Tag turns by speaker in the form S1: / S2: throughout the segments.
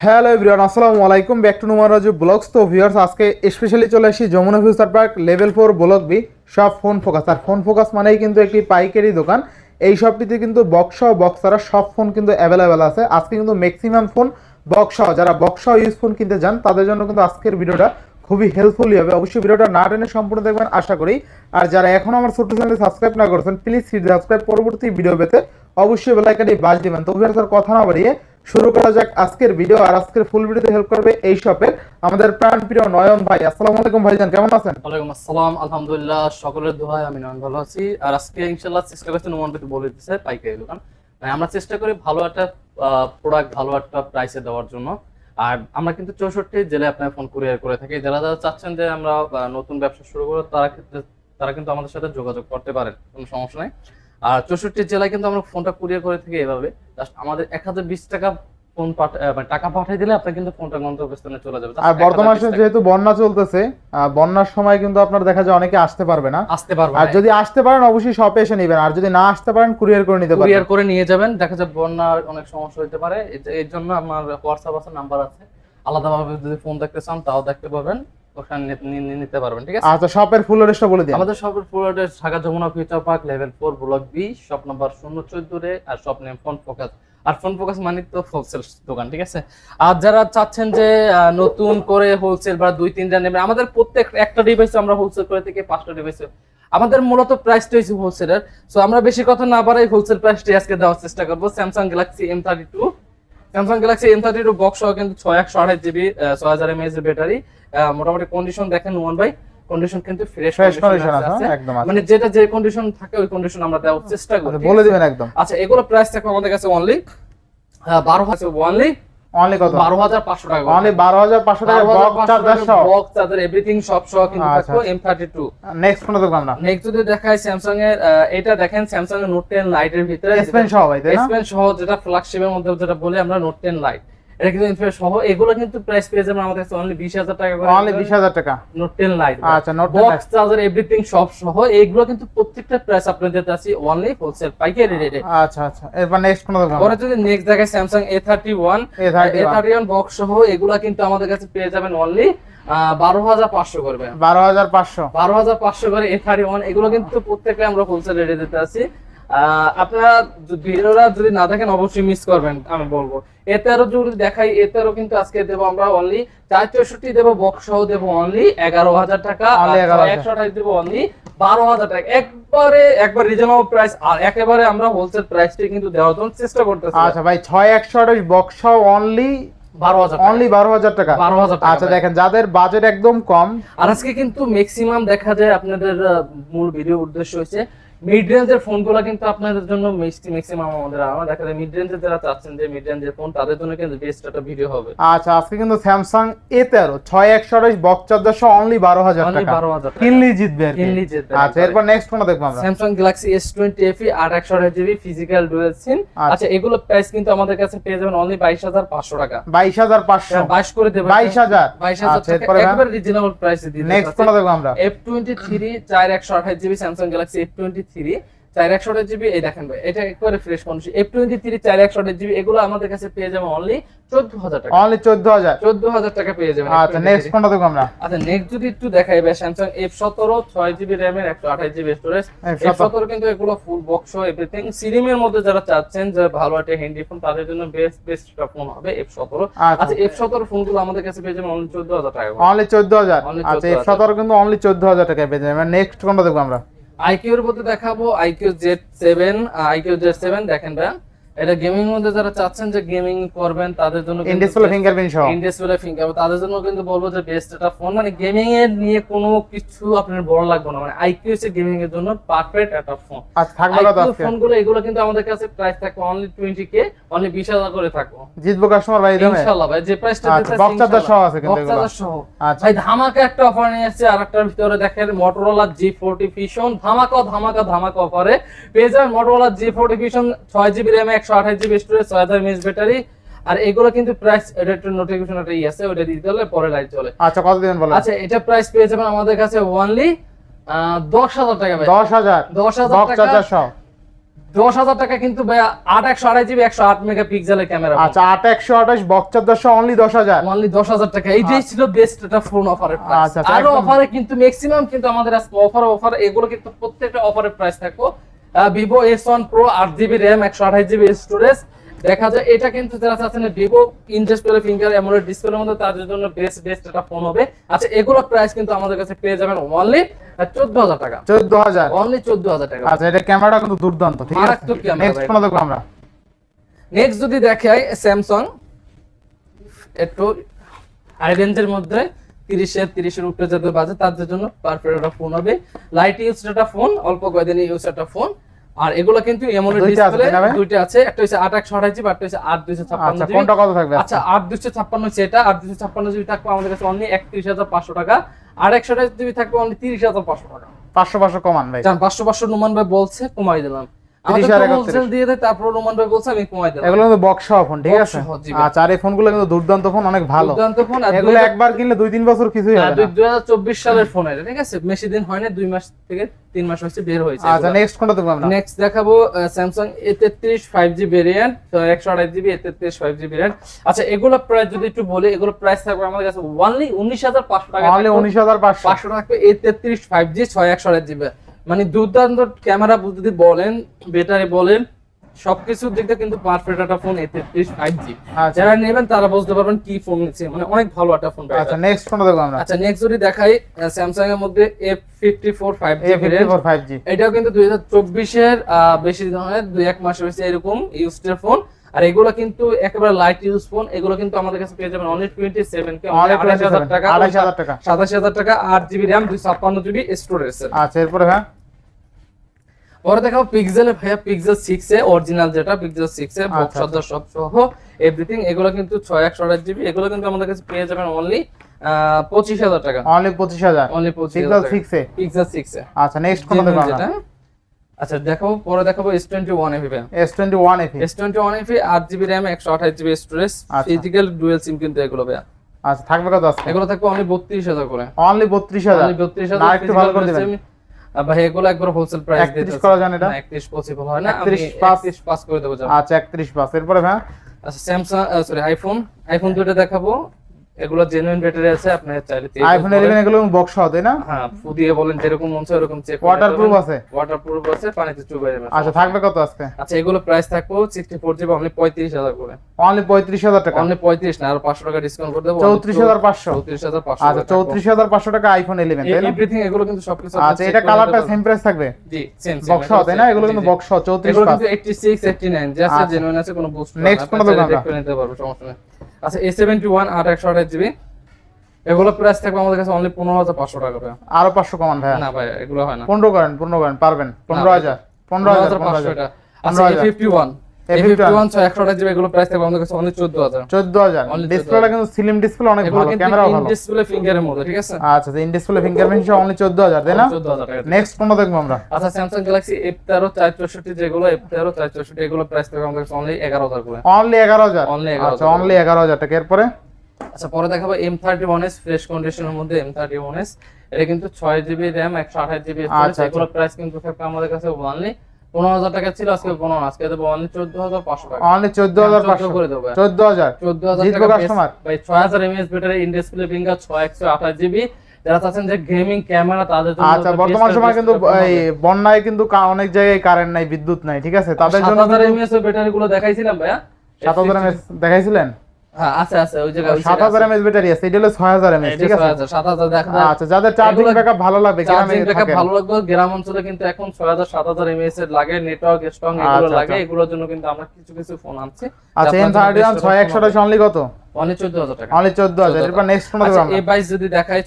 S1: Hello everyone আসসালামু আলাইকুম। Back to নুমার রাজু ব্লগস তো ভিউয়ার্স আজকে স্পেশালি চলে আসি Jamuna future park level four block B সব ফোন ফোকাস আর ফোন ফোকাস মানেই কিন্তু একটি পাইকারি দোকান। এই শপটিতে কিন্তু বক্স বক্স ছাড়া সব ফোন কিন্তু অ্যাভেলেবেল আছে। আজকে কিন্তু ম্যাক্সিমাম ফোন বক্স যারা বক্স ইউজ ফোন কিনতে যান তাদের জন্য কিন্তু আজকের ভিডিওটা খুবই হেল্পফুলই হবে। অবশ্যই ভিডিওটা না টেনে সম্পূর্ণ দেখবেন, আশা করি। আর যারা এখনও আমার ছোট্ট চ্যানেল সাবস্ক্রাইব না করেছেন প্লিজ সাবস্ক্রাইব পরবর্তী ভিডিও পেতে অবশ্যই বেলাইকাটি বাজ দেবেন। তো আর কথা না বাড়িয়ে শুরু করা যাক আজকের ভিডিও আর আজকের ফুল ভিডিওতে হেল্প করবে এই শপের আমাদের প্রাণ প্রিয় নয়ন ভাই। আসসালামু আলাইকুম ভাইজান, কেমন আছেন?
S2: ওয়ালাইকুম আসসালাম, আলহামদুলিল্লাহ, সকলের দোহায় আমি নয়ন ভালো আছি। আর আজকে ইনশাল্লাহ চেষ্টা করছি নোমান পেতে বলে দিতেছে পাইকারি দোকান। আমরা চেষ্টা করি ভালো একটা প্রোডাক্ট ভালো একটা প্রাইসে দেওয়ার জন্য। আর আমরা কিন্তু চৌষট্টি জেলায় আপনার ফোন কুরিয়ার করে থাকি। যারা যারা চাচ্ছেন যে আমরা নতুন ব্যবসা শুরু করব, তারা ক্ষেত্রে, তারা কিন্তু আমাদের সাথে যোগাযোগ করতে পারেন, কোনো সমস্যা নেই। আর চৌষট্টি জেলায় কিন্তু আমরা ফোনটা কুরিয়ার করে থাকি এভাবে। জাস্ট আমাদের এক হাজার বিশ টাকা ফোন মানে টাকা পাঠিয়ে দিলে আপনার কিন্তু ফোনটা গন্তব্যস্থানে চলে যাবে।
S1: আর বর্তমানে যেহেতু বন্যা চলতেছে বন্যার সময় কিন্তু আপনার দেখা যায় অনেকে আসতে পারবে না।
S2: আসতে পারব
S1: আর যদি আসতে পারেন অবশ্যই শপে এসে নেবেন। আর যদি না আসতে পারেন কুরিয়ার করে নিতে
S2: কুরিয়ার করে নিয়ে যাবেন। দেখা যায় বন্যার অনেক সমস্যা হতে পারে। এর জন্য আমার হোয়াটসঅ্যাপ আছে নাম্বার আছে। আলাদাভাবে যদি ফোন দেখতে চান তাও দেখতে পারবেন ওখানে নি- নি- নি- নিতে পারবেন ঠিক আছে?
S1: আচ্ছা শপের ফুল অ্যাড্রেসটা বলে দিন।
S2: আমাদের শপের পুরোটা Dhaka Jamuna future park level four block B shop number শূন্য চোদ্দ রে আর শপ নেম ফোন ফোকাস আর ফোন ফোকাস মানে তো হোলসেল দোকান ঠিক আছে? আর যারা চাচ্ছেন যে নতুন করে হোলসেল বা দুই তিনটা নেবেন আমাদের প্রত্যেক একটা ডিভাইস আমরা হোলসেল করে থেকে পাঁচটা ডিভাইস আমাদের মূলত প্রাইসটা হচ্ছে হোলসেলের সো আমরা বেশি কথা না বাড়াই হোলসেল প্রাইসটি আজকে দেওয়ার চেষ্টা করব। Samsung Galaxy M thirty two Samsung Galaxy M thirty two box সহ কিন্তু ছয় একশো আঠাশ জিবি ছয় হাজার এমএএস ব্যাটারি মোটামুটি কন্ডিশন দেখেন ওয়ান বাই কন্ডিশন কিন্তু ফ্রেশ
S1: ফ্রেশ কন্ডিশন আছে একদম আছে।
S2: মানে যেটা যে কন্ডিশন থাকে ওই কন্ডিশন আমরা দেওয়ার চেষ্টা করি
S1: আচ্ছা, বলে দিবেন একদম।
S2: আচ্ছা এগুলো প্রাইস থাকবে আমাদের কাছে অনলি বারো হাজার অনলি
S1: অনলি কত?
S2: বারো হাজার পাঁচশো টাকা
S1: অনলি বারো হাজার পাঁচশো টাকা বক্স চার্জার সহ?
S2: বক্স চার্জার এভরিথিং সব সহ কিন্তু
S1: আচ্ছা,
S2: থাকবে M thirty two
S1: next phone দেখব আমরা
S2: নেক্সট যদি দেখায় স্যামসাং এর এটা দেখেন স্যামসাং এর নোট টেন লাইটের ভিতরে।
S1: এস পেন সহ ভাই তাই না?
S2: এস পেন সহ যেটা ফ্ল্যাগশিপের মধ্যে যেটা বলি আমরা নোট টেন লাইট এটা কিন্তু ইনফ্রারেড সহ এগুলো কিন্তু প্রাইস পেয়ে যাবেন আমাদের কাছে অনলি টাকা করে।
S1: অনলি বিশ হাজার টাকা।
S2: নোট টেন লাইট
S1: আচ্ছা নোট
S2: বক্স চার্জার এভরিথিং সব সহ এইগুলো কিন্তু প্রত্যেকটা প্রাইস আপনাদের কাছে অনলি হোলসেল পাইকারি রেটে
S1: আচ্ছা আচ্ছা। এরপর নেক্সট ফোন দেখব।
S2: পরে যদি নেক্সট দেখায় এ থার্টি ওয়ান বক্স সহ এগুলা কিন্তু আমাদের কাছে পেয়ে যাবেন অনলি বারো হাজার পাঁচশো করবে।
S1: বারো হাজার পাঁচশো।
S2: বারো হাজার পাঁচশো করে এ থার্টি ওয়ান এগুলো কিন্তু প্রত্যেকটা আমরা হোলসেল রেটে দিতে আছি। আপনারা যদি ভিডিওটা যদি না দেখেন অবশ্যই মিস করবেন আমি বলব। এ তেরো যদি দেখাই এ তেরো কিন্তু আজকে দেবো আমরা অনলি চার চৌষট্টি দেবো বক্স সহ দেবো অনলি এগারো হাজার টাকা একশো টাকা দেবো অনলি বারো হাজার টাকা। একবারে একবার রিজনেবল প্রাইস আর একেবারে আমরা হোলসেল প্রাইসটি কিন্তু দেওয়ার জন্য চেষ্টা করতেছি।
S1: আচ্ছা ভাই ছয় একশো আঠাশ বক্স সহ অনলি অনলি বারো হাজার টাকা?
S2: বারো হাজার
S1: আচ্ছা দেখেন যাদের বাজেট একদম কম।
S2: আর আজকে কিন্তু ম্যাক্সিমাম দেখা যায় আপনাদের মূল ভিডিও উদ্দেশ্য হচ্ছে মিড রেঞ্জের ফোনগুলো কিন্তু আপনাদের জন্য ম্যাক্সিমাম আমাদের। আমার দেখা যায় মিড রেঞ্জের যারা চাচ্ছেন যে মিড রেঞ্জের ফোন তাদের জন্য কিন্তু বেস্ট একটা ভিডিও হবে।
S1: আচ্ছা আজকে কিন্তু স্যামসাং এ তেরো ছয় একশো আঠাশ বক্স চার্জার সহ অনলি বারো হাজার টাকা।
S2: বারো হাজার
S1: কিনলি জিতবে
S2: কিনলি জিতবে
S1: আচ্ছা এরপর নেক্সট ফোন দেখব আমরা।
S2: Samsung Galaxy S twenty FE আট একশো আঠাশ জিবি ফিজিক্যাল ডুয়েল সিম
S1: আচ্ছা।
S2: এগুলো প্রাইস কিন্তু আমাদের কাছে পেয়ে যাবেন অনলি বাইশ হাজার পাঁচশো টাকা।
S1: বাইশ হাজার পাঁচশো।
S2: বাইশ করে দেবেন।
S1: বাইশ হাজার।
S2: বাইশ হাজার একবার রিজনেবল প্রাইসে দিয়ে
S1: নেক্সট ফোন দেখব আমরা।
S2: এফ টোয়েন্টি থ্রি চার একশো আঠাশ GB Samsung Galaxy F twenty three চার একশো জিবি এই দেখেন ভাই এটা একবারে fresh condition F twenty three চার একশো আঠাশ জিবি এগুলো আমাদের কাছে পেয়ে যাবেন অনলি চোদ্দ হাজার টাকা।
S1: অনলি চোদ্দ হাজার?
S2: চোদ্দ হাজার টাকা পেয়ে যাবেন
S1: আচ্ছা নেক্সট ফোনটা দেখব আমরা?
S2: আচ্ছা নেক্সট যদি একটু দেখাই ভাই স্যামসাং এফ সতেরো ছয় জিবি র্যামের একশো আঠাশ জিবি স্টোরেজ এফ সতেরো। কিন্তু এগুলো ফুল বক্স এভরিথিং সিরিমের মধ্যে যারা চাচ্ছেন যে ভালো একটা হ্যান্ডি ফোন তাদের জন্য বেস্ট বেস্ট একটা ফোন হবে এফ সতেরো।
S1: আচ্ছা।
S2: আচ্ছা এফ সতেরো ফোনগুলো আমাদের কাছে পেয়ে যাবেন অনলি চোদ্দ হাজার টাকা।
S1: অনলি চোদ্দ হাজার? আচ্ছা এফ সতেরো কিন্তু অনলি চোদ্দ হাজার টাকায় পেয়ে যাবে নেক্সট কোনটা দেখব আমরা?
S2: আইকিউর মধ্যে দেখাবো iQOO Z seven iQOO Z seven দেখেন ভাই এটা গেমিং মধ্যে যারা চাচ্ছেন যে গেমিং করবেন তাদের জন্য
S1: ইন ডিসপ্লে ফিঙ্গারপ্রিন্ট সহ।
S2: ইনডিসপ্লে ফিঙ্গার তাদের জন্য কিন্তু বলব যে বেস্ট একটা ফোন মানে গেমিং এর নিয়ে কোনো কিছু আপনার বড় লাগবে না। মানে আইকিউ হচ্ছে গেমিং এর জন্য পারফেক্ট একটা ফোন
S1: আচ্ছা থাকবে কত আজকে।
S2: ফোনগুলো এগুলো কিন্তু আমাদের কাছে প্রাইস থাকবে অনলি টোয়েন্টি কে অনলি বিশ হাজার করে থাকব।
S1: জিতবো কাস্টমার ভাই দামে?
S2: ইনশাআল্লাহ ভাই যে প্রাইসটা
S1: আচ্ছা, box charger সহ আছে কিন্তু এগুলো।
S2: সহ।
S1: আচ্ছা।
S2: ভাই ধামাকা একটা অফার নিয়ে এসেছে আর একটার ভিতরে দেখেন মোটরোলা জি ফোরটি ফিশন ধামাকা ধামাকা ধামাকা অফারে পেজার জি ফোরটি ফিশন ছয় জিবি র্যাম একশো আঠাশ জিবি স্টোরেজ ছয় হাজার ব্যাটারি আর এগুলো কিন্তু প্রাইস এটা একটু নোটিফিকেশন একটা ই আছে ওটা দিতে হলে পরে লাইট চলে
S1: আচ্ছা কত দিবেন বলেন?
S2: আচ্ছা এটা প্রাইস পেয়ে যাবেন আমাদের কাছে দশ টাকা ভাই।
S1: দশ হাজার?
S2: দশ টাকা
S1: চার্জার
S2: দশ হাজার টাকা কিন্তু আট একশো আড়াই জিবি একশো আট মেগা পিক্সেলের ক্যামেরা
S1: আচ্ছা আট একশো আঠাশ বক্সার দশটা অনলি দশ হাজার?
S2: অনলি দশ হাজার টাকা। এইটাই ছিল বেস্ট একটা ফোন অফারের
S1: আরও।
S2: অফারে কিন্তু ম্যাক্সিমাম কিন্তু আমাদের আজকে অফার অফার এগুলো কিন্তু প্রত্যেকটা অফারের প্রাইস থাকব। ভিভো এস ওয়ান প্রো আট জিবি র্যাম একশো আঠাশ জিবি স্টোরেজ দেখা যায় এটা কিন্তু যারা চাচ্ছেন Vivo in display finger AMOLED ডিসপ্লের মধ্যে তাদের জন্য বেস্ট বেস্ট একটা ফোন হবে। আচ্ছা এগুলো প্রাইস কিন্তু আমাদের কাছে পেয়ে যাবেন অনলি চোদ্দ হাজার টাকা। অনলি টাকা।
S1: আচ্ছা এটা ক্যামেরাটা কিন্তু দুর্দান্ত ঠিক আছে?
S2: মারাত্মক camera
S1: নেক্সট ফোন দেখব আমরা।
S2: নেক্সট যদি দেখাই স্যামসাং একটু হাই রেঞ্জের মধ্যে তিরিশের তিরিশের উপরে যাদের বাজে তাদের জন্য পারফেক্ট একটা ফোন হবে। লাইট ইউজ একটা ফোন অল্প কয়েকদিন ইউজ একটা ফোন আর এগুলো কিন্তু
S1: দুইটা আছে,
S2: ডিসপ্লে? দুইটা একটা হচ্ছে জিবি একটা হচ্ছে জিবি
S1: কোনটা কত থাকবে?
S2: আচ্ছা হচ্ছে এটা। জিবি থাকবে আমাদের কাছে অনলি একত্রিশ হাজার পাঁচশো টাকা। আর জিবি থাকবে অনলি টাকা।
S1: পাঁচশো পাঁচশো কমান ভাই।
S2: জান পাঁচশো পাঁচশো নুমান ভাই বলছে কমাই দিলাম। আমাদের
S1: 30 আর
S2: হোলসেল
S1: 31
S2: দিয়ে দেয় তারপর নুমান ভাই বলছে আমি কমাই দিলাম
S1: এগুলো কিন্তু বক্স ফোন ঠিক
S2: Box
S1: আছে?
S2: সহ, জি ভাই।
S1: আর এই ফোনগুলো কিন্তু দুর্দান্ত ফোন অনেক ভালো।
S2: দুর্দান্ত ফোন আর
S1: এগুলো একবার কিনলে দুই তিন বছর কিছুই হবে না।
S2: দুই হাজার চব্বিশ সালের ফোন এটা ঠিক আছে? বেশি দিন হয় না দুই মাস থেকে তিন মাস বের হয়েছে
S1: আচ্ছা নেক্সট কোনটা দেখব আমরা?
S2: নেক্সট দেখাবো স্যামসাং এ তেত্রিশ ফাইভ জি ভেরিয়েন্ট একশো আঠাশ জিবি এ তেত্রিশ ফাইভ জি ভেরিয়েন্ট আচ্ছা এগুলো প্রাইস যদি একটু বলি এগুলো প্রাইস থাকবে আমাদের কাছে অনলি উনিশ হাজার পাঁচশো টাকা
S1: অনলি উনিশ হাজার পাঁচশো।
S2: পাঁচশো টাকা জি ছয় একশো আঠাশ জিবি মানে দুর্দান্ত ক্যামেরা যদি বলেন ব্যাটারি বলেন সবকিছুর দিক দিয়ে কিন্তু পারফেক্ট একটা ফোন এ তেত্রিশ ফাইভ জি যারা নেবেন তারা বুঝতে পারবেন কি ফোন নিচ্ছে মানে অনেক ভালো একটা ফোন
S1: আচ্ছা নেক্সট কোনটা দেখব আমরা।
S2: আচ্ছা নেক্সট যদি দেখাই স্যামসাং এর মধ্যে F fifty four five
S1: four five G
S2: এটাও কিন্তু দুই হাজার চব্বিশের বেশি হয় দুই এক মাস হয়েছে এরকম ইউজড ফোন আর এগুলো কিন্তু একেবারে লাইট ইউজ ফোন এগুলো কিন্তু আমাদের কাছে পেয়ে যাবেন অনলি টোয়েন্টি সেভেন কে
S1: অনেক
S2: আড়াইশ হাজার টাকা। সাতাশ হাজার টাকা আট জিবি র্যাম দুই ছাপ্পান্ন জিবি স্টোরেজ
S1: আচ্ছা এরপরে হ্যাঁ।
S2: পরে দেখাবো পিক্সেল ভাইয়া পিক্সেল সিক্স এ অরিজিনাল যেটা পিক্সেল সিক্স এ বক্স
S1: আচ্ছা,
S2: সদর সব সহ এভরিথিং এগুলো কিন্তু ছয় একশো আঠাশ জিবি এগুলো কিন্তু আমাদের কাছে পেয়ে যাবেন অনলি পঁচিশ হাজার টাকা।
S1: অনলি পঁচিশ হাজার?
S2: অনলি পঁচিশ
S1: pixel six A?
S2: Pixel six A.
S1: আচ্ছা নেক্সট দেখব
S2: যেটা আচ্ছা দেখাবো পরে দেখাবো S twenty one FE
S1: S twenty one FE
S2: S twenty one FE আট জিবি র্যাম একশো আঠাশ জিবি স্টোরেজ
S1: আচ্ছা।
S2: ফিজিক্যাল ডুয়েল সিম কিন্তু এগুলো ভাইয়া।
S1: আচ্ছা থাকবে কত আজকে?
S2: এগুলো থাকবে অনলি বত্রিশ হাজার করে।
S1: অনলি বত্রিশ হাজার?
S2: অনলি বত্রিশ
S1: না,
S2: হাজার
S1: একটু ভালো করে দিবেন।
S2: ভাই এগুলো একবার হোলসেল প্রাইস
S1: 31 করা যায় না এটা?
S2: একত্রিশ পসিবল হয় না। আমি
S1: 31 পাঁচ।
S2: একত্রিশ পাস করে দেবো
S1: আচ্ছা একত্রিশ পাঁচ এরপরে হ্যাঁ
S2: আচ্ছা স্যামসাং সরি আইফোন আইফোন দুটো দেখাবো। এগুলো জেনুইন ব্যাটারি আছে আপনি চাইলে
S1: আইফোন এগুলো বক্স হবে তাই না?
S2: হ্যাঁ ফু দিয়ে বলেন যেরকম মন চায় ওরকম চেক
S1: ওয়াটারপ্রুফ আছে?
S2: ওয়াটারপ্রুফ আছে পানিতে চুবে যাবে
S1: আচ্ছা থাকবে কত আজকে?
S2: আচ্ছা এগুলো প্রাইস থাকব সিক্সটি ফোর জিবি অনলি পঁয়ত্রিশ হাজার করে।
S1: অনলি পঁয়ত্রিশ হাজার টাকা?
S2: অনলি পঁয়ত্রিশ না আর পাঁচশো টাকা ডিসকাউন্ট করে দেবো।
S1: চৌত্রিশ হাজার পাঁচশো?
S2: হাজার
S1: আচ্ছা চৌত্রিশ হাজার পাঁচশো টাকা আইফোন ইলেভেন তাই না?
S2: এভরিথিং এগুলো কিন্তু সবকিছু
S1: আচ্ছা এটা কালারটা সেম প্রাইস থাকবে?
S2: জি সেম
S1: বক্স হবে তাই না? এগুলো কিন্তু বক্স চৌত্রিশ
S2: এগুলো
S1: পাঁচ।
S2: কিন্তু 86 89 জাস্ট। জেনুইন আছে কোনো বুস্ট
S1: Next কোনো দোকান?
S2: নিতে পারব সমস্যা নেই। আচ্ছা A71 8 128 জিবি। এগুলো প্রাইস থাকবে আমাদের কাছে অনলি 15500 টাকা করে
S1: আরও পাঁচশো কমান ভাইয়া?
S2: না ভাই এগুলো হয় না।
S1: পনেরো করেন পনেরো করেন পারবেন। পনেরো হাজার পনেরো হাজার পনেরো
S2: 15500
S1: হাজার
S2: এটা। আচ্ছা
S1: ফিফটি হাজার।
S2: A51 A51 128 জিবি এগুলো প্রাইস থাকবে আমাদের কাছে অনলি 14000
S1: চোদ্দ হাজার
S2: Only
S1: ডিসপ্লেটা কিন্তু স্লিম ডিসপ্লে অনেক
S2: এগুলো
S1: ভালো
S2: কিন্তু
S1: ভালো
S2: ডিসপ্লে ফিঙ্গারের মধ্যে ঠিক আছে
S1: আচ্ছা ইন ডিসপ্লে ফিঙ্গারপ্রিন্ট সহ অনলি চোদ্দ হাজার তাই না
S2: 14000
S1: নেক্সট কোনটা দেখব আমরা
S2: আচ্ছা স্যামসাং গ্যালাক্সি F13 464 যেগুলো F13 464 এগুলো প্রাইস থাকবে আমাদের কাছে অনলি 11000 করে
S1: অনলি এগারো হাজার
S2: Only 11,000
S1: আচ্ছা অনলি টাকা এরপরে
S2: আচ্ছা পরে দেখাবো M thirty one S fresh কন্ডিশনের মধ্যে এম থার্টি ওয়ান এস এটা কিন্তু ছয় জিবি র্যাম একশো আঠাশ জিবি
S1: আচ্ছা,
S2: এগুলোর প্রাইস কিন্তু থাকবে আমাদের কাছে অনলি পনেরো হাজার টাকা ছিল আজকে পনেরো আজকে দেবো অনলি চোদ্দ হাজার পাঁচশো টাকা।
S1: অনলি চোদ্দ হাজার পাঁচশো।
S2: করে দেবো।
S1: চোদ্দ হাজার।
S2: চোদ্দ ভাই ছয় ব্যাটারি ফিঙ্গার ছয় একশো আঠাশ জিবি যারা চাচ্ছেন যে গেমিং ক্যামেরা তাদের জন্য
S1: আচ্ছা বর্তমান সময় কিন্তু এই বন্যায় কিন্তু অনেক জায়গায় কারেন্ট নাই বিদ্যুৎ নাই ঠিক আছে? তাদের জন্য
S2: হাজার এমএএস এর ব্যাটারি গুলো দেখাইছিলাম ভাইয়া।
S1: সাত হাজার এমএস দেখাইছিলেন?
S2: ওই
S1: সাত হাজার এমএস ব্যাটারি আছে এটা হলো এমএস ঠিক আছে?
S2: দেখা
S1: আচ্ছা যাদের চার্জিং
S2: এগুলো-
S1: ব্যাকআপ ভালো লাগবে
S2: চার্জিং ব্যাকআপ ভালো লাগবে গ্রাম অঞ্চলে কিন্তু এখন 6000 7000 এমএস এর লাগে নেটওয়ার্ক স্ট্রং এগুলো
S1: আচ্ছা,
S2: লাগে
S1: আচ্ছা।
S2: এগুলোর জন্য কিন্তু আমরা কিছু কিছু ফোন আনছি।
S1: আচ্ছা অনলি কত?
S2: অনলি 14000 টাকা।
S1: অনলি এরপর নেক্সট ফোন দেবো
S2: যদি দেখাই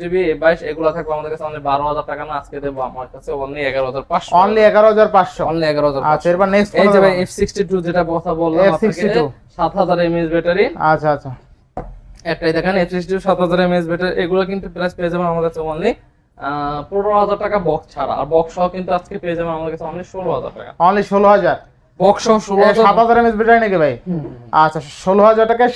S2: জিবি এগুলো থাকবে আমাদের কাছে অনলি টাকা না আজকে দেবো আমার কাছে অনলি
S1: অনলি
S2: অনলি
S1: আচ্ছা এরপর নেক্সট
S2: এই যে ভাই এফ সিক্সটি টু যেটা কথা বললাম
S1: F62
S2: সাত হাজার এমএএস ব্যাটারি
S1: আচ্ছা আচ্ছা।
S2: একটাই দেখেন ব্যাটারি এগুলো কিন্তু প্রাইস পেয়ে যাবেন আমাদের কাছে অনলি পনেরো হাজার টাকা বক্স ছাড়া। আর বক্স সহ কিন্তু আজকে পেয়ে যাবেন আমাদের কাছে অনলি ষোলো হাজার টাকা।
S1: অনলি ষোলো হাজার।
S2: বক্স
S1: এমএস ব্যাটারি নাকি ভাই? আচ্ছা ষোলো হাজার টাকায়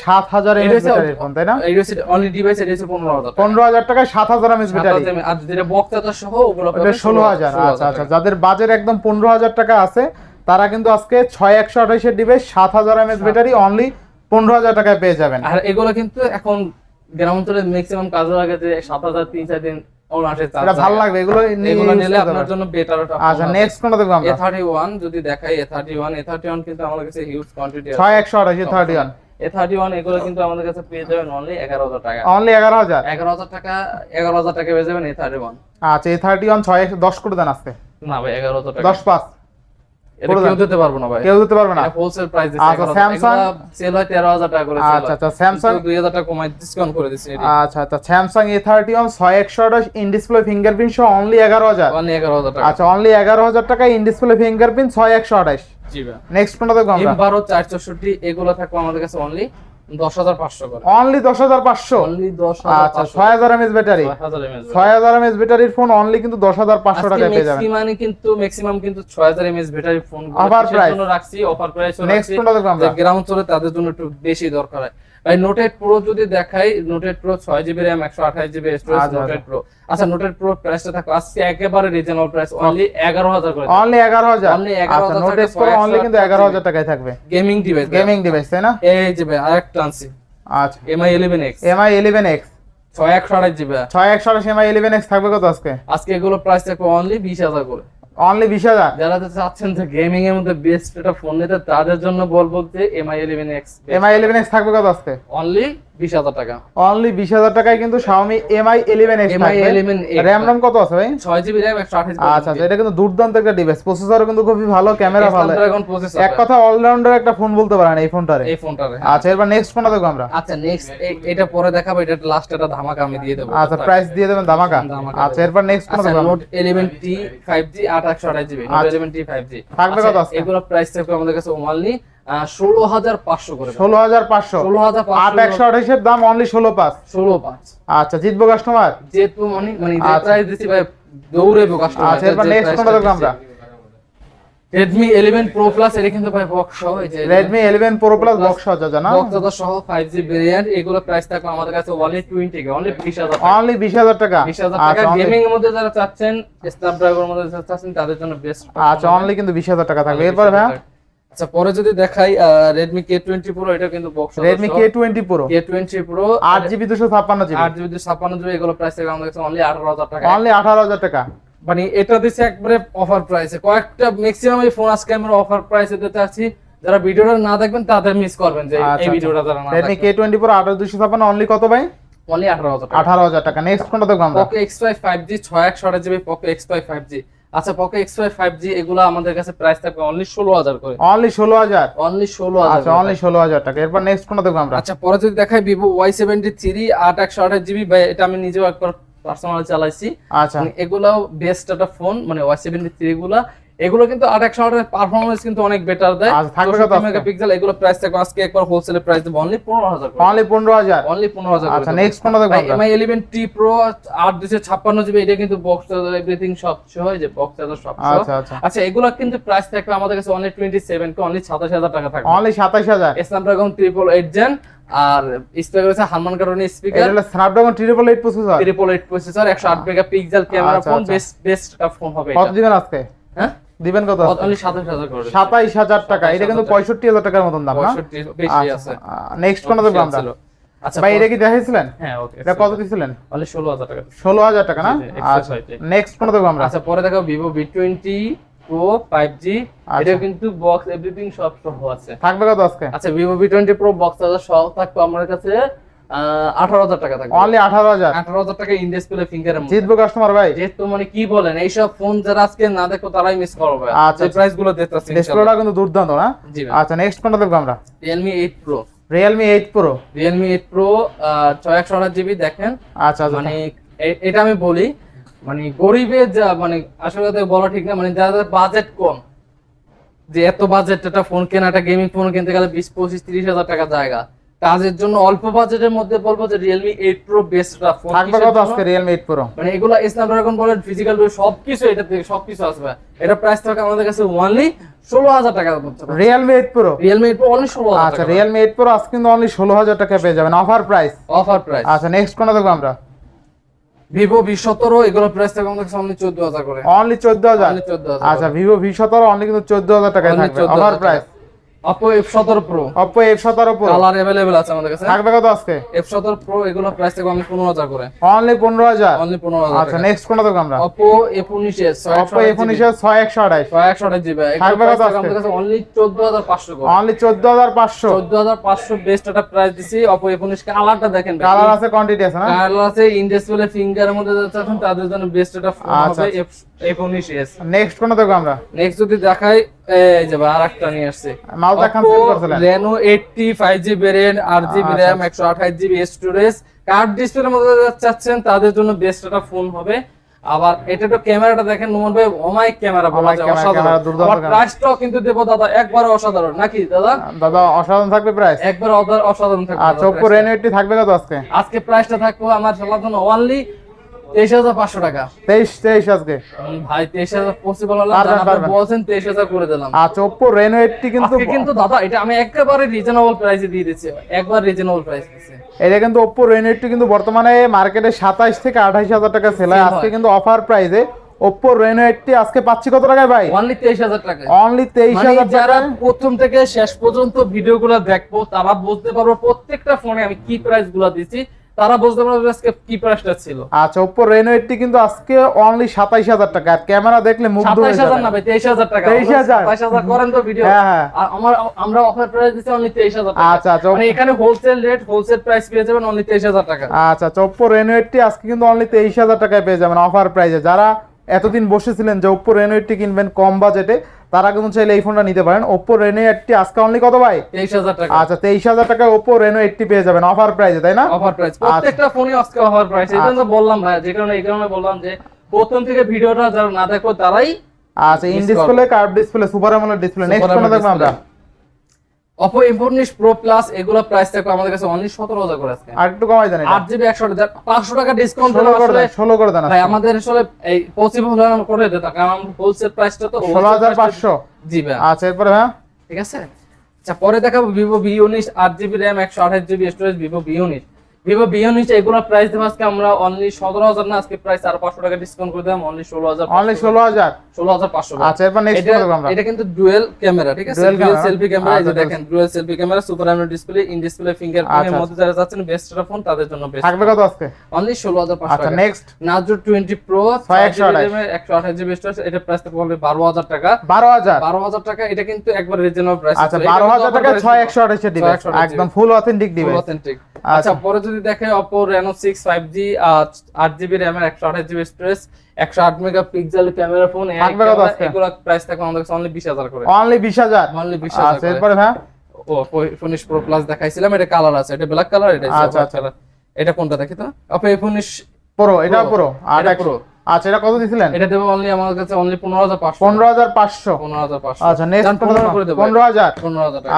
S1: এমএস ব্যাটারি ফোন তাই না?
S2: এটা হচ্ছে অনলি ডিভাইস এটা হচ্ছে পনেরো হাজার টাকা।
S1: পনেরো হাজার টাকায় সাত হাজার এমএস ব্যাটারি
S2: 7,000 আর যেটা বক্স সহ ওগুলো
S1: এটা ষোলো হাজার আচ্ছা আচ্ছা যাদের বাজেট একদম পনেরো হাজার টাকা আছে তারা কিন্তু আজকে ছয় একশো আঠাশের ডিভাইস সাত হাজার এমএস ব্যাটারি অনলি পনেরো হাজার টাকায় পেয়ে যাবেন।
S2: আর এগুলো কিন্তু এখন গ্রাম অঞ্চলে ম্যাক্সিমাম কাজে লাগে যে সাত হাজার তিন চার দিন
S1: এটা ভালো লাগবে এগুলো নিয়ে
S2: এগুলো নিলে আপনার জন্য বেটার
S1: আচ্ছা নেক্সট কোনটা দেখব আমরা?
S2: যদি দেখাই কিন্তু আমাদের কাছে হিউজ কোয়ান্টিটি এগুলো কিন্তু আমাদের পেয়ে যাবেন অনলি টাকা।
S1: অনলি
S2: পেয়ে যাবেন
S1: আচ্ছা দশ করে দেন আজকে।
S2: না ভাই এগারো টাকা।
S1: দশ পাঁচ।
S2: কেউ দিতে পারব না ভাই।
S1: কেউ দিতে পারবে না?
S2: হোলসেল প্রাইস
S1: আচ্ছা?
S2: সেল হয় টাকা করে
S1: আচ্ছা আচ্ছা স্যামসাং
S2: দুই হাজার টাকা কমাই ডিসকাউন্ট করে দিচ্ছি
S1: আচ্ছা আচ্ছা স্যামসাং ইন ডিসপ্লে ফিঙ্গারপ্রিন্ট সহ অনলি এগারো হাজার।
S2: অনলি এগারো হাজার টাকা।
S1: আচ্ছা অনলি এগারো হাজার টাকা ইন ডিসপ্লে ফিঙ্গারপ্রিন্ট ছয় একশো আঠাশ।
S2: জি ভাই।
S1: নেক্সট কোনটা দেখব আমরা।
S2: বারো চার চৌষট্টি এগুলো থাকবে আমাদের কাছে অনলি হাজার
S1: অনলি দশ হাজার পাঁচশো?
S2: হাজার
S1: আচ্ছা ছয় হাজার এমএস ব্যাটারি।
S2: ছয় হাজার এমএস
S1: ছয় হাজার ব্যাটারির ফোন অনলি কিন্তু দশ হাজার পাঁচশো টাকায় পেয়ে যাবেন।
S2: ম্যাক্সিমাম কিন্তু ম্যাক্সিমাম কিন্তু 6000 এমএস ব্যাটারি ফোন। রাখছি? অফার প্রাইস
S1: নেক্সট
S2: গ্রাম অঞ্চলে তাদের জন্য একটু বেশি দরকার হয়। ভাই নোটেড প্রো যদি দেখাই noted pro 6 GB RAM 128 GB storage noted pro আচ্ছা। নোটেড প্রো প্রাইসটা থাকো আজকে একেবারে রিজনেবল প্রাইস অনলি 11000 করে
S1: অনলি এগারো হাজার?
S2: Only 11,000
S1: আচ্ছা নোট
S2: টাকা,
S1: এস করে অনলি কিন্তু এগারো হাজার টাকায় থাকবে।
S2: গেমিং ডিভাইস
S1: গেমিং ডিভাইস তাই না?
S2: এই ভাই আরেকটা আনছি।
S1: আচ্ছা।
S2: Mi 11X
S1: Mi eleven X
S2: 6128 GB
S1: ছয় একশো আঠাশ এমআই ইলেভেন এক্স থাকবে কত আজকে?
S2: আজকে এগুলো প্রাইস থাকবে অনলি 20000 করে।
S1: অনলি বিশ হাজার।
S2: যারা তো চাচ্ছেন যে গেমিং এর মধ্যে বেস্ট একটা ফোন নিতে তাদের জন্য বলব যে MI 11X
S1: Mi eleven x থাকবে কত আজকে?
S2: অনলি 20000 টাকা।
S1: অনলি বিশ হাজার টাকায় কিন্তু Xiaomi Mi eleven
S2: MI 11X
S1: RAM ROM কত আছে ভাই?
S2: 6 RAM 128
S1: আচ্ছা আচ্ছা এটা কিন্তু দুর্দান্ত একটা ডিভাইস প্রসেসরও কিন্তু খুবই ভালো ক্যামেরা ভালো। এক কথা অলরাউন্ডার একটা ফোন বলতে পারেন এই ফোনটারে
S2: এই ফোনটার
S1: আচ্ছা এরপর নেক্সট ফোনটা দেখব আমরা।
S2: আচ্ছা নেক্সট এটা পরে দেখাবো এটা লাস্ট একটা ধামাকা আমি দিয়ে দেবো।
S1: আচ্ছা প্রাইস দিয়ে দেবেন ধামাকা। আচ্ছা এরপর নেক্সট ফোন
S2: আচ্ছা
S1: দেখব আমরা।
S2: Note 11T 5G 828 GB note
S1: আচ্ছা।
S2: 11T 5G
S1: থাকবে কত?
S2: এগুলো প্রাইস থাকবে আমাদের কাছে অনলি 16500 করে
S1: ষোলো হাজার পাঁচশো।
S2: 16500
S1: আট একশো আঠাশের দাম অনলি ষোলো পাঁচ।
S2: 16 পাঁচ।
S1: আচ্ছা জিতবো কাস্টমার
S2: যেহেতু মানে মানে
S1: আচ্ছা।
S2: প্রাইস দিছি ভাই কাস্টমার
S1: আচ্ছা এরপর নেক্সট ফোনটা দেখব আমরা
S2: রেডমি 11 প্রো প্লাস এটা কিন্তু ভাই বক্স সহ এই যে
S1: বক্স সজ্জা জানা
S2: বক্স সহ 5G ভেরিয়েন্ট এগুলো প্রাইস থাকবে আমাদের কাছে অনলি 20 কে অনলি 20000 টাকা।
S1: অনলি বিশ হাজার টাকা?
S2: 20000 টাকা।
S1: আচ্ছা
S2: গেমিং এর মধ্যে যারা চাচ্ছেন স্ন্যাপড্রাগনের মধ্যে যারা চাচ্ছেন তাদের জন্য বেস্ট
S1: আচ্ছা অনলি কিন্তু বিশ হাজার টাকা থাকবে। এরপর ভাই
S2: আচ্ছা পরে যদি দেখাই Redmi K20 Pro এটা কিন্তু box
S1: Redmi K20 Pro K20 Pro
S2: 8GB 256GB 8GB 256GB এগুলো প্রাইস থেকে আমাদের কাছে অনলি 18000 টাকা।
S1: অনলি 18000 টাকা।
S2: মানে এটা দিছে একবারে অফার প্রাইসে কয়েকটা ম্যাক্সিমাম এই ফোন আজকে আমরা অফার প্রাইসে দিতে আসছি। যারা ভিডিওটা না দেখবেন তাদের মিস করবেন যে এই
S1: আচ্ছা, আচ্ছা।
S2: ভিডিওটা যারা না
S1: Redmi K20 Pro 8256 অনলি কত ভাই?
S2: অনলি 18000 টাকা।
S1: 18000 টাকা। নেক্সট কোনটা দেখব আমরা?
S2: Poco X5 5G 6128GB Poco X5 5G আচ্ছা পকে এক্স ফাইভ ফাইভ জি এগুলো আমাদের কাছে প্রাইস থাকবে অনলি ষোলো হাজার করে।
S1: অনলি ষোলো হাজার?
S2: অনলি ষোলো
S1: আচ্ছা অনলি ষোলো হাজার টাকা। এরপর নেক্সট কোনটা দেখব আমরা?
S2: আচ্ছা পরে যদি দেখাই ভিভো ওয়াই সেভেন্টি থ্রি আট একশো আঠাশ জিবি এটা আমি নিজেও একবার পার্সোনাল চালাইছি।
S1: আচ্ছা।
S2: এগুলাও এগুলো বেস্ট একটা ফোন মানে ওয়াই সেভেন্টি থ্রি গুলা এগুলো কিন্তু আর একশো আঠাশ পারফরমেন্স কিন্তু অনেক বেটার দেয়।
S1: আচ্ছা?
S2: মেগাপিক্সেল এগুলো প্রাইস থাকবে আজকে একবার হোলসেলে প্রাইস দেবো অনলি পনেরো হাজার
S1: অনলি পনেরো হাজার?
S2: অনলি পনেরো হাজার
S1: আচ্ছা নেক্সট কোনটা দেখব
S2: এমআই ইলেভেন টি প্রো আট দুশো ছাপ্পান্ন জিবি এটা কিন্তু বক্স এভরিথিং সব সহ যে বক্স চার্জার সব
S1: আচ্ছা আচ্ছা।
S2: আচ্ছা এগুলো কিন্তু প্রাইস থাকবে আমাদের কাছে only twenty seven K only সাতাশ হাজার টাকা থাকবে।
S1: অনলি সাতাইশ হাজার?
S2: স্ন্যাপড্রাগন ট্রিপল এইট জেন আর স্পিকার হচ্ছে হারমান কারণে
S1: এটা
S2: স্পিকার
S1: হলো Snapdragon triple eight processor
S2: triple eight processor একশো আট মেগা পিক্সেল ক্যামেরা
S1: আচ্ছা,
S2: ফোন
S1: আচ্ছা।
S2: বেস্ট বেস্ট ফোন হবে
S1: কত
S2: এটা
S1: দিবেন আজকে?
S2: হ্যাঁ?
S1: দিবেন কত? সাতাইশ হাজার টাকা। এটা কিন্তু পঁয়ষট্টি হাজার টাকার মতন দাম না? নেক্সট
S2: ছিল। আচ্ছা
S1: ভাই এটা কি দেখাইছিলেন?
S2: হ্যাঁ ওকে
S1: এটা কত দিছিলেন?
S2: টাকা
S1: না? আচ্ছা নেক্সট কোনটা দেখব আমরা?
S2: আচ্ছা পরে
S1: আচ্ছা।
S2: এটা কিন্তু বক্স এভরিথিং সব সহ আছে।
S1: থাকবে কত আজকে?
S2: আচ্ছা Vivo V twenty pro box সহ থাকবে আমার কাছে আঠারো হাজার টাকা থাকবে।
S1: অনলি আঠারো হাজার?
S2: আঠারো হাজার টাকা ইন ডিসপ্লে
S1: জিতবো কাস্টমার ভাই।
S2: যেহেতু মানে কি বলেন এইসব ফোন যারা আজকে না দেখো তারাই মিস করবে
S1: আচ্ছা,
S2: প্রাইসগুলো দিতেছে
S1: ডিসপ্লেটা কিন্তু দুর্দান্ত না? আচ্ছা নেক্সট কোনটা দেখব আমরা?
S2: Realme eight pro
S1: Realme eight pro
S2: Realme eight pro ছয় একশো আঠাশ জিবি দেখেন।
S1: আচ্ছা আচ্ছা।
S2: মানে এটা আমি বলি মানে গরিবের যা মানে আসলে বলা ঠিক না মানে যাদের বাজেট কম যে এত বাজেট একটা ফোন কেনা একটা গেমিং ফোন কিনতে গেলে বিশ পঁচিশ তিরিশ হাজার টাকা জায়গা। কাজের জন্য অল্প বাজেটের মধ্যে বলব যে Realme eight pro best phone
S1: থাকবে কত আজকে রিয়েলমি এইট প্রো
S2: মানে এগুলো স্ন্যাপড্রাগন বলেন ফিজিক্যাল সবকিছু এটা থেকে সবকিছু আসবে এটা প্রাইস থাকে আমাদের কাছে ষোলো হাজার টাকা
S1: Realme eight pro
S2: Realme eight pro only ষোলো
S1: আচ্ছা রিয়েলমি এইট প্রো আজকে কিন্তু অনলি ষোলো হাজার টাকা পেয়ে যাবেন। অফার প্রাইস
S2: অফার প্রাইস
S1: আচ্ছা নেক্সট কোনটা দেখব আমরা?
S2: ভিভো বি সতেরো এগুলো প্রাইস থাকবে আমাদের কাছে অনলি চোদ্দ হাজার করে।
S1: অনলি চোদ্দ হাজার?
S2: অনলি চোদ্দ হাজার
S1: আচ্ছা ভিভো ভি সতেরো অনলি কিন্তু চোদ্দ হাজার
S2: Only
S1: থাকবে। অফার প্রাইস
S2: কালার আছে আমাদের কাছে।
S1: থাকবে কত আজকে?
S2: এগুলো প্রাইস থাকবে অনলি করে।
S1: আচ্ছা নেক্সট কোনটা আমরা?
S2: জিবি।
S1: থাকবে কত আজকে?
S2: আমাদের কাছে অনলি করে।
S1: অনলি
S2: বেস্ট একটা প্রাইস দিছি। কালারটা দেখেন
S1: কালার আছে কোয়ান্টিটি আছে না?
S2: কালার আছে ইন ফিঙ্গারের মধ্যে যাচ্ছে তাদের জন্য বেস্ট একটা ফোন হবে
S1: নেক্সট দেখব আমরা?
S2: নেক্সট যদি দেখাই এই যে আরেকটা নিয়ে আসছে।
S1: খান সেল করছিলেন?
S2: ভেরিয়েন্ট
S1: আচ্ছা,
S2: স্টোরেজ কার্ড ডিসপ্লের মধ্যে চাচ্ছেন তাদের জন্য বেস্ট একটা ফোন হবে। আবার এটা তো ক্যামেরাটা দেখেন নোমান ভাই অমাইক ক্যামেরা বলা যায় অসাধারণ। প্রাইসটাও কিন্তু দেবো দাদা একবারে অসাধারণ। নাকি দাদা?
S1: দাদা অসাধারণ থাকবে প্রাইস
S2: একবার অসাধারণ থাকবে
S1: আচ্ছা থাকবে কত আজকে?
S2: আজকে প্রাইসটা থাকবে আমার সবার জন্য অনলি তেইশ হাজার পাঁচশো টাকা।
S1: তেইশ তেইশ আজকে।
S2: ভাই তেইশ হাজার পসিবল হলে
S1: পারবেন,
S2: আপনি
S1: পারবেন।
S2: বলছেন তেইশ হাজার করে দিলাম।
S1: আচ্ছা ওপো রেনো এইটটি কিন্তু
S2: কিন্তু দাদা এটা আমি একেবারে রিজনেবল প্রাইসে দিয়ে দিচ্ছি। একবার রিজনেবল প্রাইস দিচ্ছি।
S1: এটা কিন্তু ওপো রেনো এইটটি কিন্তু বর্তমানে মার্কেটে সাতাইশ থেকে আঠাইশ হাজার টাকা সেল হয়। আজকে কিন্তু অফার প্রাইসে ওপো রেনো এইটটি আজকে পাচ্ছি কত টাকায় ভাই?
S2: অনলি তেইশ হাজার টাকা
S1: অনলি তেইশ
S2: মানে
S1: হাজার
S2: যারা
S1: টাকা
S2: প্রথম থেকে শেষ পর্যন্ত ভিডিওগুলো দেখব তারা বুঝতে পারব প্রত্যেকটা ফোনে আমি কি প্রাইসগুলো দিচ্ছি। তারা বুঝতে পারবে আজকে কি প্রাইসটা ছিল।
S1: আচ্ছা ওপো রেনো এইটটি কিন্তু আজকে অনলি সাতাইশ হাজার টাকা। আর ক্যামেরা দেখলে মুগ্ধ হয়ে
S2: সাতাইশ হাজার
S1: যাবেন
S2: না ভাই তেইশ হাজার টাকা।
S1: 23,000
S2: সাতাইশ হাজার করেন তো ভিডিও
S1: হ্যাঁ, হ্যাঁ।
S2: আমার আমরা অফার প্রাইস দিচ্ছি অনলি তেইশ হাজার টাকা।
S1: আচ্ছা আচ্ছা
S2: মানে এখানে হোলসেল রেট হোলসেল প্রাইস পেয়ে যাবেন অনলি তেইশ হাজার টাকা।
S1: আচ্ছা আচ্ছা ওপো রেনো এইটটি আজকে কিন্তু অনলি তেইশ হাজার টাকায় পেয়ে যাবেন অফার প্রাইসে যারা এতদিন বসেছিলেন যে ওপো রেনো এইটটি কিনবেন কম বাজেটে তারা কিন্তু চাইলে এই ফোনটা নিতে পারেন। ওপো রেনো এইটটি আজকে অনলি কত ভাই?
S2: তেইশ হাজার টাকা।
S1: আচ্ছা তেইশ হাজার টাকায় ওপো রেনো এইটটি পেয়ে যাবেন। অফার প্রাইসে তাই না?
S2: অফার প্রাইস প্রত্যেকটা ফোনই আজকে অফার প্রাইস এটা তো বললাম ভাই যে কারণে এই কারণে বললাম যে প্রথম থেকে ভিডিওটা যারা না দেখো তারাই
S1: আচ্ছা in display curve display super AMOLED display next কোনটা দেখব
S2: AMOLED
S1: আমরা
S2: এম Infinix প্রো প্লাস এগুলো প্রাইস থাকবে আমাদের কাছে অনলি সতেরো হাজার করে আজকে।
S1: আর একটু কমাই দেন
S2: আট জিবি একশো পাঁচশো টাকা ডিসকাউন্ট
S1: ষোলো করে দেন ষোলো করে দেন
S2: ভাই আমাদের আসলে এই পসিবল করে দিতাম কারণ হোলসেল প্রাইসটা তো
S1: ষোলো হাজার পাঁচশো।
S2: জি ভাই।
S1: আচ্ছা এরপরে হ্যাঁ
S2: ঠিক আছে? আচ্ছা পরে দেখাবো ভিভো ভি উনিশ আট জিবি র্যাম একশো আঠাশ জিবি স্টোরেজ ভিভো ভি উনিশ ভিভো উনিশ এগুলো প্রাইস দেবো আজকে আমরা অনলি সতেরো হাজার না আজকে প্রাইস আরও পাঁচশো টাকা ডিসকাউন্ট করে দিলাম অনলি ষোলো হাজার
S1: অনলি ষোলো হাজার?
S2: ষোলো হাজার পাঁচশো
S1: আচ্ছা এরপর নেক্সট আমরা।
S2: এটা কিন্তু ডুয়েল ক্যামেরা ঠিক আছে? ডুয়েল সেলফি ক্যামেরা এই যে
S1: আচ্ছা,
S2: দেখেন dual selfie camera super AMOLED display in display ফিঙ্গারপ্রিন্টের
S1: আচ্ছা,
S2: মধ্যে যারা চাচ্ছেন বেস্ট ফোন তাদের জন্য বেস্ট
S1: থাকবে কত আজকে?
S2: অনলি হাজার পাঁচশো
S1: আচ্ছা নেক্সট
S2: নাজো টোয়েন্টি প্রো
S1: ছয় একশো আঠাশ।
S2: একশো আঠাশ জিবি স্টোরেজ এটা প্রাইস থাকবে only বারো হাজার টাকা।
S1: বারো হাজার?
S2: বারো হাজার টাকা এটা কিন্তু একবার রিজনেবল প্রাইস
S1: আচ্ছা বারো হাজার টাকা ছয় একশো আঠাশের ডিভাইস
S2: 628
S1: একদম ফুল অথেন্টিক ডিভাইস
S2: অথেন্টিক আচ্ছা। পরে যদি দেখে Oppo Reno six five G আট জিবি র্যাম একশো আঠাশ জিবি স্টোরেজ একশো আট মেগা পিক্সেল ক্যামেরা ফোন? এগুলো প্রাইস থাকবে আমাদের কাছে অনলি বিশ হাজার করে।
S1: অনলি বিশ হাজার?
S2: অনলি বিশ
S1: আচ্ছা
S2: হাজার
S1: এরপরে হ্যাঁ
S2: ও ফোনিশ প্রো প্লাস দেখাইছিলাম এটা কালার আছে এটা ব্ল্যাক কালার এটা
S1: আচ্ছা,
S2: আচ্ছা
S1: আচ্ছা।
S2: আচ্ছা এটা কোনটা দেখি তো? Oppo ফোনিশ
S1: প্রো এটা প্রো আর একশো আচ্ছা এটা কত দিছিলেন?
S2: এটা দেবো অনলি আমার কাছে অনলি পনেরো হাজার পাঁচশো।
S1: পনেরো হাজার পাঁচশো।
S2: পনেরো হাজার পাঁচশো।
S1: আচ্ছা নেক্সট হাজার।
S2: পনেরো হাজার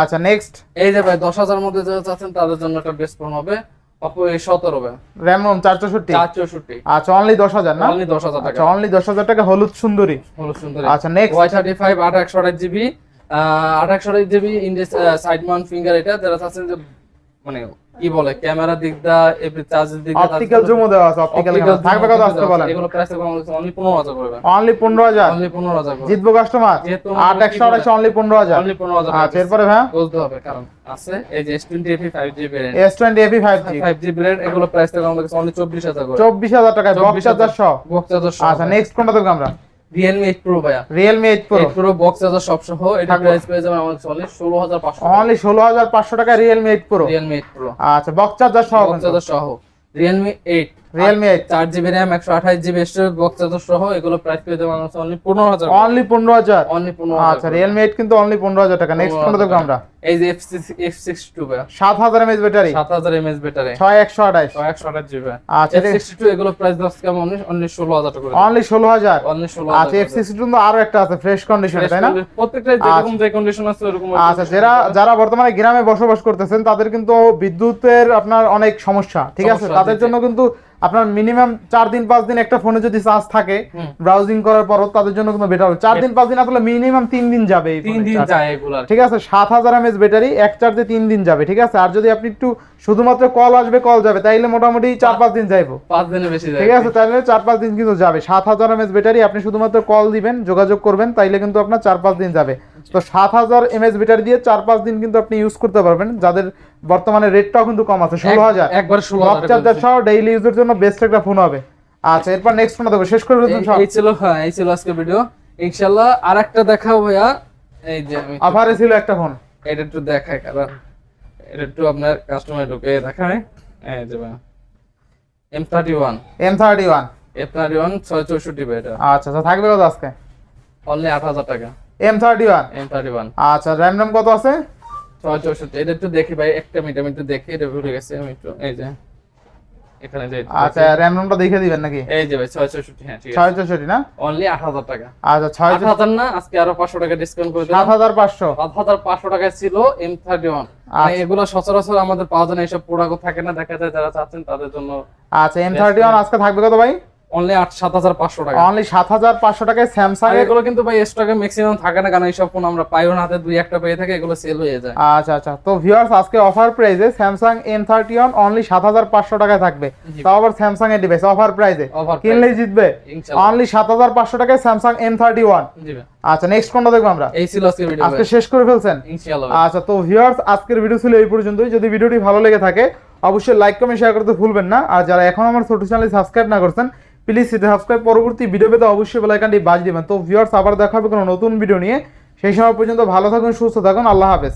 S1: আচ্ছা নেক্সট
S2: এই যে ভাই দশ হাজার মধ্যে যারা চাচ্ছেন তাদের জন্য একটা বেস্ট ফোন হবে।
S1: র্যাম রোম আচ্ছা অনলি দশ হাজার না?
S2: অনলি দশ হাজার টাকা।
S1: আচ্ছা অনলি দশ হাজার টাকা হলুদ সুন্দরী।
S2: হলুদ সুন্দরী।
S1: আচ্ছা নেক্সট
S2: ওয়াই থার্টি ফাইভ আট একশো আঠাশ জিবি। আট একশো আঠাশ GB India side mount finger এটা। যারা যে মানে কি বলে ক্যামেরা দিক দা এভরি চার্জের দিক
S1: অপটিক্যাল দেওয়া আছে অপটিক্যাল থাকবে কত আসতে বলেন?
S2: এগুলো প্রাইস অনলি পনেরো হাজার করবে
S1: অনলি পনেরো হাজার?
S2: অনলি পনেরো হাজার করে।
S1: জিতবো কাস্টমার
S2: যেহেতু
S1: আট একশো আঠাশ অনলি পনেরো হাজার?
S2: অনলি পনেরো হাজার
S1: আচ্ছা এরপরে হ্যাঁ
S2: বুঝতে হবে কারণ আছে এই যে S twenty FE five G variant
S1: S twenty FE five G
S2: five G variant এগুলো প্রাইস থাকবে আমাদের অনলি চব্বিশ হাজার করে।
S1: চব্বিশ হাজার টাকায় বক্স
S2: 24,000
S1: চার্জার সহ?
S2: বক্স চার্জার
S1: আচ্ছা নেক্সট কোনটা দেখব আমরা?
S2: Realme 8 Pro ভাইয়া।
S1: Realme
S2: 8 Pro বক্স চার্জার সব সহ এটা প্রাইস পেয়ে যাবেন আমাদের চলে 16500
S1: অনলি 16500 টাকা। Realme 8 Pro
S2: Realme 8 Pro
S1: আচ্ছা বক্স চার্জার সহ
S2: বক্স চার্জার সহ।
S1: Realme
S2: 8 Realme 8 4GB RAM 128GB storage box সহ এগুলো প্রাইস পেয়ে অনলি 15000
S1: অনলি 15000
S2: অনলি 15000
S1: আচ্ছা Realme 8 কিন্তু 15000 টাকা। নেক্সট ফোনটা দেখব আমরা?
S2: এই যে
S1: F62 7000 mAh battery
S2: 7000 mAh battery 6128 6128GB
S1: আচ্ছা
S2: F62 এগুলো প্রাইস দশ কেমন 16000 টাকা
S1: অনলি 16000
S2: অনলি 16000
S1: আচ্ছা F62 কিন্তু আরও একটা আছে ফ্রেশ কন্ডিশন তাই না?
S2: প্রত্যেকটা যেরকম যে আচ্ছা। কন্ডিশন আছে এরকম
S1: আচ্ছা যারা যারা বর্তমানে গ্রামে বসবাস করতেছেন তাদের কিন্তু বিদ্যুতের আপনার অনেক সমস্যা ঠিক আছে? তাদের জন্য কিন্তু আপনার মিনিমাম চার দিন পাঁচ দিন একটা ফোনে যদি চার্জ থাকে ব্রাউজিং করার পরও তাদের জন্য কিন্তু বেটার চার দিন পাঁচ দিন আসলে মিনিমাম তিন দিন যাবে। ঠিক আছে? সাত হাজার এমএস ব্যাটারি এক চার্জে তিন দিন যাবে ঠিক আছে? আর যদি আপনি একটু শুধুমাত্র কল আসবে কল যাবে তাইলে মোটামুটি চার পাঁচ দিন যাইবো।
S2: পাঁচ দিনের বেশি
S1: ঠিক আছে? তাহলে চার পাঁচ দিন কিন্তু যাবে। সাত হাজার এমএস ব্যাটারি আপনি শুধুমাত্র কল দিবেন যোগাযোগ করবেন তাইলে কিন্তু আপনার চার পাঁচ দিন যাবে। তো সাত হাজার এমএস ব্যাটারি দিয়ে চার পাঁচ দিন কিন্তু আপনি ইউজ করতে পারবেন। যাদের বর্তমানে রেটটাও কিন্তু কম আছে ষোলো হাজার।
S2: এক- একবার ষোলো
S1: চার্জার সহ ডেইলি ইউজের জন্য বেস্ট একটা ফোন হবে। আচ্ছা এরপর নেক্সট ফোন দেখো শেষ করে
S2: এই ছিল হ্যাঁ এই ছিল আজকে ভিডিও ইনশাআল্লাহ আর একটা দেখাও ভাইয়া। এই যে আমি
S1: অফারে ছিল একটা ফোন
S2: এটা একটু দেখাই কারণ এটা একটু আপনার কাস্টমার ঢুকে দেখায়। এই যে ভাইয়া। M thirty one
S1: M thirty one
S2: M thirty one ছয় চৌষট্টি ভাই এটা।
S1: আচ্ছা আচ্ছা থাকবে কত আজকে?
S2: অনলি আট হাজার টাকা।
S1: M thirty one
S2: M thirty one
S1: আচ্ছা র্যাম কত আছে?
S2: চৌষট্টি এটা একটু দেখি ভাই একটা মিনিট আমি একটু দেখি এটা ভুলে গেছি আমি একটু এই যে। এখানে যে
S1: আচ্ছা র্যাম দেখে দিবেন নাকি?
S2: এই যে ভাই ছয় চৌষট্টি হ্যাঁ ঠিক আছে।
S1: ছয় চৌষট্টি না?
S2: অনলি আট হাজার টাকা।
S1: আচ্ছা
S2: না আজকে আরও পাঁচশো টাকা ডিসকাউন্ট করে দিলাম। টাকায় ছিল
S1: আচ্ছা।
S2: এগুলো সচরাচর আমাদের পাওয়া যায় না এইসব প্রোডাক্ট থাকে না দেখা যায় যারা চাচ্ছেন তাদের জন্য।
S1: আচ্ছা এম থার্টি ওয়ান আজকে থাকবে কত ভাই?
S2: অনলি টাকা।
S1: টাকায় স্যামসাং
S2: এগুলো কিন্তু ভাই স্টকে ম্যাক্সিমাম থাকে না কারণ এইসব ফোন আমরা পাইও না হাতে দুই একটা পেয়ে থাকে এগুলো সেল হয়ে যায়।
S1: আচ্ছা আচ্ছা। তো ভিউয়ার্স আজকে অফার প্রাইসে স্যামসাং অনলি টাকায় থাকবে। তাও আবার স্যামসাং এর ডিভাইস অফার প্রাইসে কিনলেই জিতবে। অনলি সাত হাজার পাঁচশো টাকায় Samsung M thirty one
S2: G
S1: আচ্ছা নেক্সট কোনটা দেখব আমরা?
S2: এই ছিল আজকের ভিডিও
S1: আজকে শেষ করে ফেলছেন?
S2: ইনশাআল্লাহ
S1: আচ্ছা তো ভিউয়ার্স আজকের ভিডিও ছিল এই পর্যন্তই। যদি ভিডিওটি ভালো লেগে থাকে অবশ্যই লাইক কমেন্ট শেয়ার করতে ভুলবেন না। আর যারা এখন আমার ছোট চ্যানেল সাবস্ক্রাইব না করছেন প্লিজ সেটা সাবস্ক্রাইব পরবর্তী ভিডিও পেতে অবশ্যই বেলাইকানটি বাজ দেবেন। তো ভিউয়ার্স আবার দেখা হবে কোনো নতুন ভিডিও নিয়ে। সেই সময় পর্যন্ত ভালো থাকুন, সুস্থ থাকুন, আল্লাহ হাফেজ।